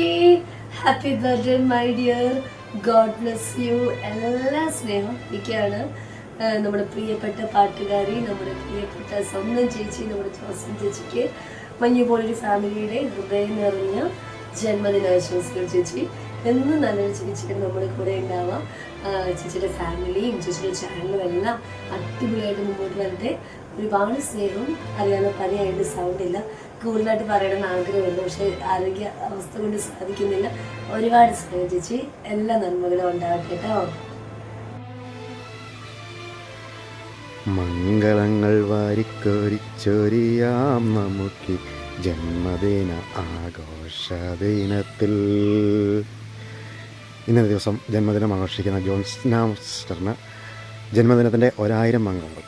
ചേച്ചി happy birthday my dear. God bless you. എല്ലാ സ്നേഹം ഒക്കെയാണ് നമ്മുടെ പ്രിയപ്പെട്ട പാട്ടുകാരി നമ്മുടെ പ്രിയപ്പെട്ട സ്വന്തം ചേച്ചി നമ്മുടെ ജോസഫ് ചേച്ചിക്ക് മഞ്ഞു പോലൊരു ഫാമിലിയുടെ ഹൃദയം നിറഞ്ഞ ജന്മദിനാശംസകൾ ചേച്ചി. എന്നും നല്ലൊരു ചേച്ചിക്ക് നമ്മുടെ കൂടെ ഉണ്ടാവാം. ചേച്ചിയുടെ ഫാമിലിയും ചേച്ചിയുടെ ചാനലും എല്ലാം അടിപൊളിയായിട്ട് മുമ്പോട്ട് വരട്ടെ. ഒരുപാട് സ്നേഹം അറിയാവുന്ന പനിയായിട്ട് സൗണ്ട് ഇല്ല. കൂടുതലായിട്ട് പറയണമെന്ന് ആഗ്രഹമുണ്ട്. പക്ഷേ ആരോഗ്യ അവസ്ഥ കൊണ്ട് സാധിക്കുന്നില്ല. ഒരുപാട് സ്നേഹിച്ച് എല്ലാ നന്മകളും ഉണ്ടാവട്ടെ കേട്ടോ. മംഗളങ്ങൾ വാരിക്കോരിച്ചൊരിയാം നമുക്ക് ജന്മദിന ആഘോഷദിനത്തിൽ. ഇന്നത്തെ ദിവസം ജന്മദിനം ആഘോഷിക്കുന്ന ജോൺസ്ന മാസ്റ്ററിന് ജന്മദിനത്തിന്റെ ഒരായിരം മംഗളങ്ങൾ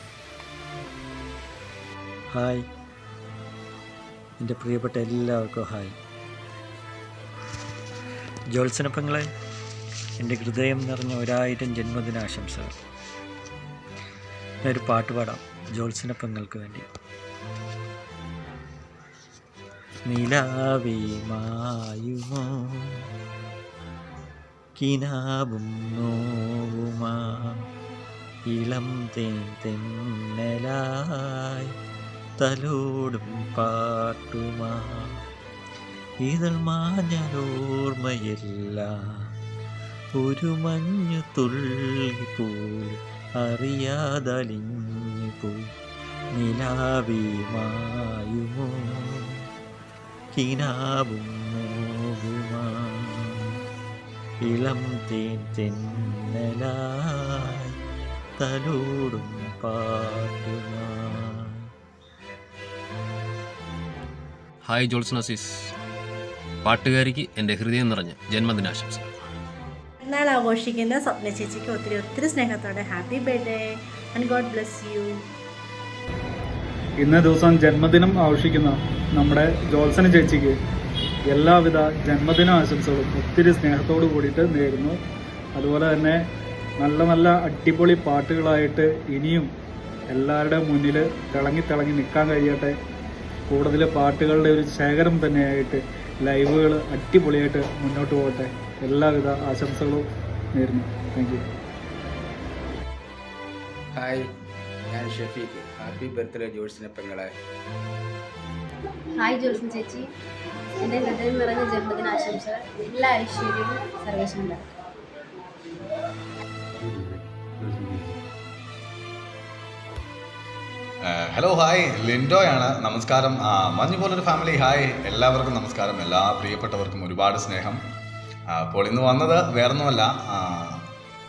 ഹായ്. എന്റെ പ്രിയപ്പെട്ട എല്ലാവർക്കും ഹായ്. ജോത്സനപ്പങ്ങളെ എന്റെ ഹൃദയം നിറഞ്ഞ ഒരായിരം ജന്മദിനാശംസകൾ. ഞാനൊരു പാട്ട് പാടാം ജോത്സനപ്പങ്ങൾക്ക് വേണ്ടി. നിലാവേ മായുമോ? കിനാവും നോവുമാ? ഇളം തേൻ തെന്നലായി തലോടും പാട്ടുമാ. ഇതൾ മാഞ്ഞോർമ്മയെല്ലാം ഒരു മഞ്ഞു പോലും അറിയാതലിഞ്ഞു പോയി നിലാവിയുമായുമോ? കിനാവും ഇളം തേൻ തെന്നലായി തലോടും പാട്ടുമായി ഹായ് ജോൾസൺ അസീസ്. പാട്ടുകാരിക്ക് എന്റെ ഹൃദയം നിറഞ്ഞ ജന്മദിനാശംസ. എന്നാൽ ആഘോഷിക്കുന്ന സ്വപ്ന ചേച്ചിക്ക് ഒത്തിരി ഒത്തിരി സ്നേഹത്തോടെ happy birthday and God bless you. ഇന്ന ദിവസം ജന്മദിനം ആഘോഷിക്കുന്ന നമ്മുടെ ജോൾസൺ ചേച്ചിക്ക് എല്ലാവിധ ജന്മദിന ആശംസകളും ഒത്തിരി സ്നേഹത്തോടു കൂടിയിട്ട് നേരുന്നു. അതുപോലെ തന്നെ നല്ല നല്ല അടിപൊളി പാട്ടുകളായിട്ട് ഇനിയും എല്ലാവരുടെ മുന്നിൽ തിളങ്ങി തിളങ്ങി നിൽക്കാൻ കഴിയട്ടെ കൂടുതൽ പാട്ടുകളുടെ ഒരു ശേഖരം തന്നെയായിട്ട് ലൈവുകൾ അടിപൊളിയായിട്ട് മുന്നോട്ട് പോകട്ടെ. എല്ലാവിധ ആശംസകളും നേരുന്നു. താങ്ക് യു ഹായ് ഞാൻ ഷഫീഖ്. ഹാപ്പി ബർത്ത്ഡേ ജോഴ്സിനെ പെങ്ങളെ. ഹായ് ജോത്സൻ ചേച്ചി. എന്റെ ഹൃദയം നിറഞ്ഞ ജന്മദിന ആശംസകൾ എല്ലാ ഐശ്വര്യവും സർവേശ്വരം ഉണ്ടാകട്ടെ ഹലോ ഹായ് ലിൻഡോയാണ്. നമസ്കാരം. മഞ്ഞു പോലൊരു ഫാമിലി ഹായ് എല്ലാവർക്കും നമസ്കാരം. എല്ലാ പ്രിയപ്പെട്ടവർക്കും ഒരുപാട് സ്നേഹം. അപ്പോൾ ഇന്ന് വന്നത് വേറൊന്നുമല്ല.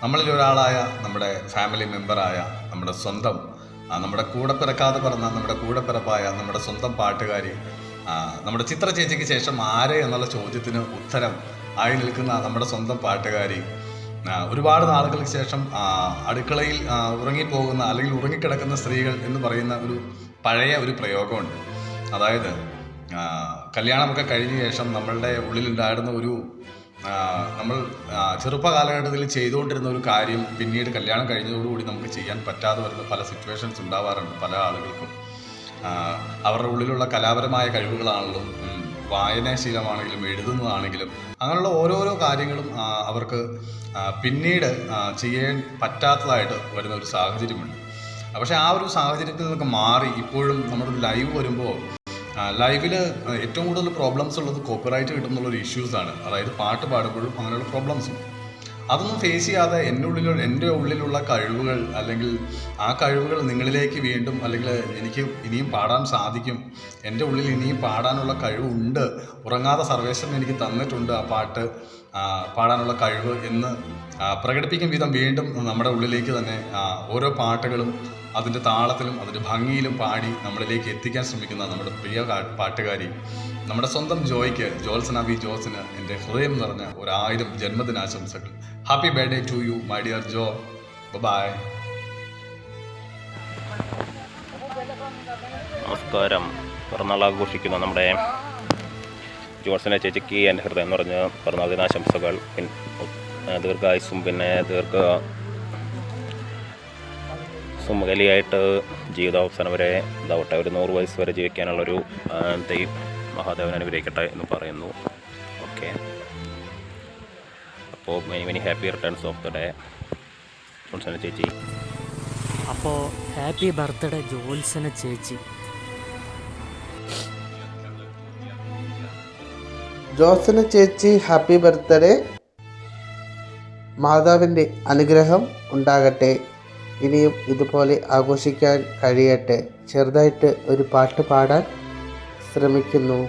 നമ്മളിൽ ഒരാളായ നമ്മുടെ ഫാമിലി മെമ്പറായ നമ്മുടെ സ്വന്തം നമ്മുടെ കൂടെ പിറക്കാതെ പറഞ്ഞ നമ്മുടെ കൂടെ പിറപ്പായ നമ്മുടെ സ്വന്തം പാട്ടുകാരി നമ്മുടെ ചിത്ര ചേച്ചിക്ക് ശേഷം ആരെ എന്നുള്ള ചോദ്യത്തിന് ഉത്തരം ആയി നിൽക്കുന്ന നമ്മുടെ സ്വന്തം പാട്ടുകാരി ഒരുപാട് നാളുകൾക്ക് ശേഷം അടുക്കളയിൽ ഉറങ്ങിപ്പോകുന്ന അല്ലെങ്കിൽ ഉറങ്ങിക്കിടക്കുന്ന സ്ത്രീകൾ എന്ന് പറയുന്ന ഒരു പഴയ ഒരു പ്രയോഗമുണ്ട്. അതായത് കല്യാണമൊക്കെ കഴിഞ്ഞ ശേഷം നമ്മളുടെ ഉള്ളിലുണ്ടായിരുന്ന ഒരു നമ്മൾ ചെറുപ്പ കാലഘട്ടത്തിൽ ചെയ്തുകൊണ്ടിരുന്ന ഒരു കാര്യം പിന്നീട് കല്യാണം കഴിഞ്ഞതോടുകൂടി നമുക്ക് ചെയ്യാൻ പറ്റാതെ വരുന്ന പല സിറ്റുവേഷൻസ് ഉണ്ടാവാറുണ്ട് പല ആളുകൾക്കും. അവരുടെ ഉള്ളിലുള്ള കലാപരമായ കഴിവുകളാണല്ലോ വായനാശീലമാണെങ്കിലും എഴുതുന്നതാണെങ്കിലും അങ്ങനെയുള്ള ഓരോരോ കാര്യങ്ങളും അവർക്ക് പിന്നീട് ചെയ്യാൻ പറ്റാത്തതായിട്ട് വരുന്ന ഒരു സാഹചര്യമുണ്ട്. പക്ഷേ ആ ഒരു സാഹചര്യത്തിൽ നിന്നൊക്കെ മാറി ഇപ്പോഴും നമ്മുടെ ലൈവ് വരുമ്പോൾ ലൈവിൽ ഏറ്റവും കൂടുതൽ പ്രോബ്ലംസ് ഉള്ളത് കോപ്പിറൈറ്റ് കിട്ടുന്നുള്ളൊരു ഇഷ്യൂസാണ് അതായത് പാട്ട് പാടുമ്പോഴും അങ്ങനെയുള്ള പ്രോബ്ലംസും അതൊന്നും ഫേസ് ചെയ്യാതെ എന്റെ ഉള്ളിലുള്ള എന്റെ ഉള്ളിലുള്ള കഴിവുകൾ അല്ലെങ്കിൽ ആ കഴിവുകൾ നിങ്ങളിലേക്ക് വീണ്ടും അല്ലെങ്കിൽ എനിക്ക് ഇനിയും പാടാൻ സാധിക്കും. എന്റെ ഉള്ളിൽ ഇനിയും പാടാനുള്ള കഴിവുണ്ട്. ഉറങ്ങാതെ സർവേശ്വരൻ എനിക്ക് തന്നിട്ടുണ്ട് ആ പാട്ട്. പാടാനുള്ള കഴിവ് എന്ന് പ്രകടിപ്പിക്കും വിധം വീണ്ടും നമ്മുടെ ഉള്ളിലേക്ക് തന്നെ ഓരോ പാട്ടുകളും അതിന്റെ താളത്തിലും അതിന്റെ ഭംഗിയിലും പാടി നമ്മളിലേക്ക് എത്തിക്കാൻ ശ്രമിക്കുന്ന നമ്മുടെ പ്രിയ പാട്ടുകാരി നമ്മുടെ സ്വന്തം ജോയ്ക്ക് ജോത്സന വി ജോസിന് എന്റെ ഹൃദയം നിറഞ്ഞ ഒരായിരം ജന്മദിനാശംസകൾ. Happy birthday to you my dear Jo. Bye നമസ്കാരം. പിറന്നാൾ ആഘോഷിക്കുന്ന നമ്മുടെ ജോൺസനെ ചേച്ചിക്ക് എന്റെ ഹൃദയം നിറഞ്ഞ പിന്നെ ദീർഘായുസും പിന്നെ ദീർഘ സുമകലിയായിട്ട് ജീവിതാവസാനം വരെ ഇതാവട്ടെ ഒരു നൂറ് വയസ്സ് വരെ ജീവിക്കാനുള്ളൊരു ദൈവം മഹാദേവൻ അനുഗ്രഹിക്കട്ടെ എന്ന് പറയുന്നു. ഓക്കെ. ഓക്കെ അപ്പോൾ many many happy returns of the day ജോൺസന ചേച്ചി. അപ്പോൾ ഹാപ്പി ബർത്ത്ഡേ ജോത്സന ചേച്ചി. ജോസന ചേച്ചി ഹാപ്പി ബർത്ത്ഡേ. മാതാവിന്റെ അനുഗ്രഹം ഉണ്ടാകട്ടെ. ഇനിയും ഇതുപോലെ ആഘോഷിക്കാൻ കഴിയട്ടെ. ചെറുതായിട്ട് ഒരു പാട്ട് പാടാൻ ശ്രമിക്കുന്നു.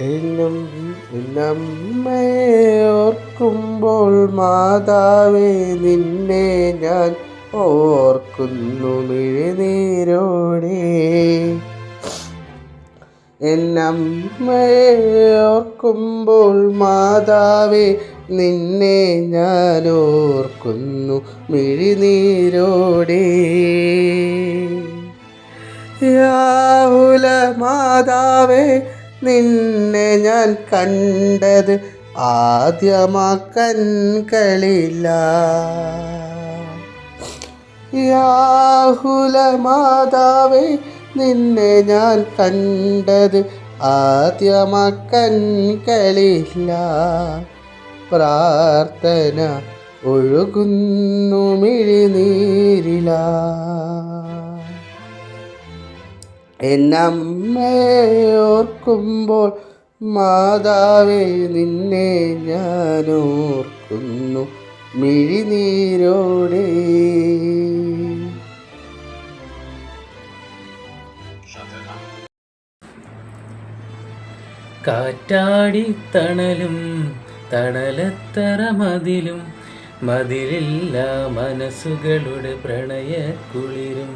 എന്നും ഓർക്കുമ്പോൾ മാതാവേ നിന്നെ ഞാൻ ഓർക്കുന്നു. മിഴുനീരോടെ എന്നമ്മയെ ഓർക്കുമ്പോൾ മാതാവേ നിന്നെ ഞാൻ ഓർക്കുന്നു മിഴിനീരോടെ. രാഹുല മാതാവേ നിന്നെ ഞാൻ കണ്ടത് ആദ്യമാക്കൻ കളില്ല. യാഹുല മാതാവേ നിന്നെ ഞാൻ കണ്ടത് ആദ്യമക്കൻ കളില്ല പ്രാർത്ഥന ഒഴുകുന്നു മിഴിനീരില എന്നമ്മയോർക്കുമ്പോൾ മാതാവേ നിന്നെ ഞാനോർക്കുന്നു മിഴിനീരോടെ. കാറ്റാടി തണലും തണലത്തറ മതിലും മതിലില്ല മനസ്സുകളുടെ പ്രണയക്കുളിരും.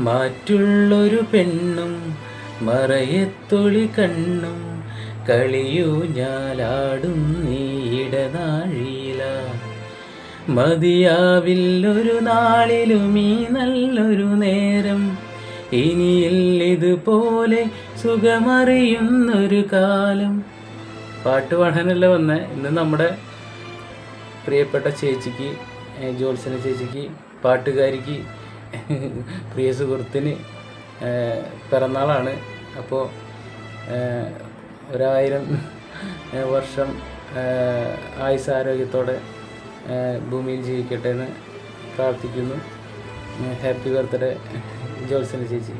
മാറ്റുള്ളൊരു പെണ്ണും മറയത്തൊളി കണ്ണും കളിയൂ ഞാലാടും നീടനാഴിയില മതിയാവില്ലൊരു നാളിലും ഈ നല്ലൊരു നേരം ഇനിയിൽ ഇതുപോലെ സുഖമറിയുന്നൊരു കാലം. പാട്ട് പാടാനല്ല വന്ന? ഇന്ന് നമ്മുടെ പ്രിയപ്പെട്ട ചേച്ചിക്ക് ജോത്സന ചേച്ചിക്ക് പാട്ടുകാരിക്ക് പ്രിയ സുഹൃത്തിന് പിറന്നാളാണ്. അപ്പോൾ ഒരായിരം വർഷം ആയുസാരോഗ്യത്തോടെ ഭൂമിയിൽ ജീവിക്കട്ടെ എന്ന് പ്രാർത്ഥിക്കുന്നു. ഹാപ്പി ബർത്ത്ഡേ ജോത്സന ചേച്ചി.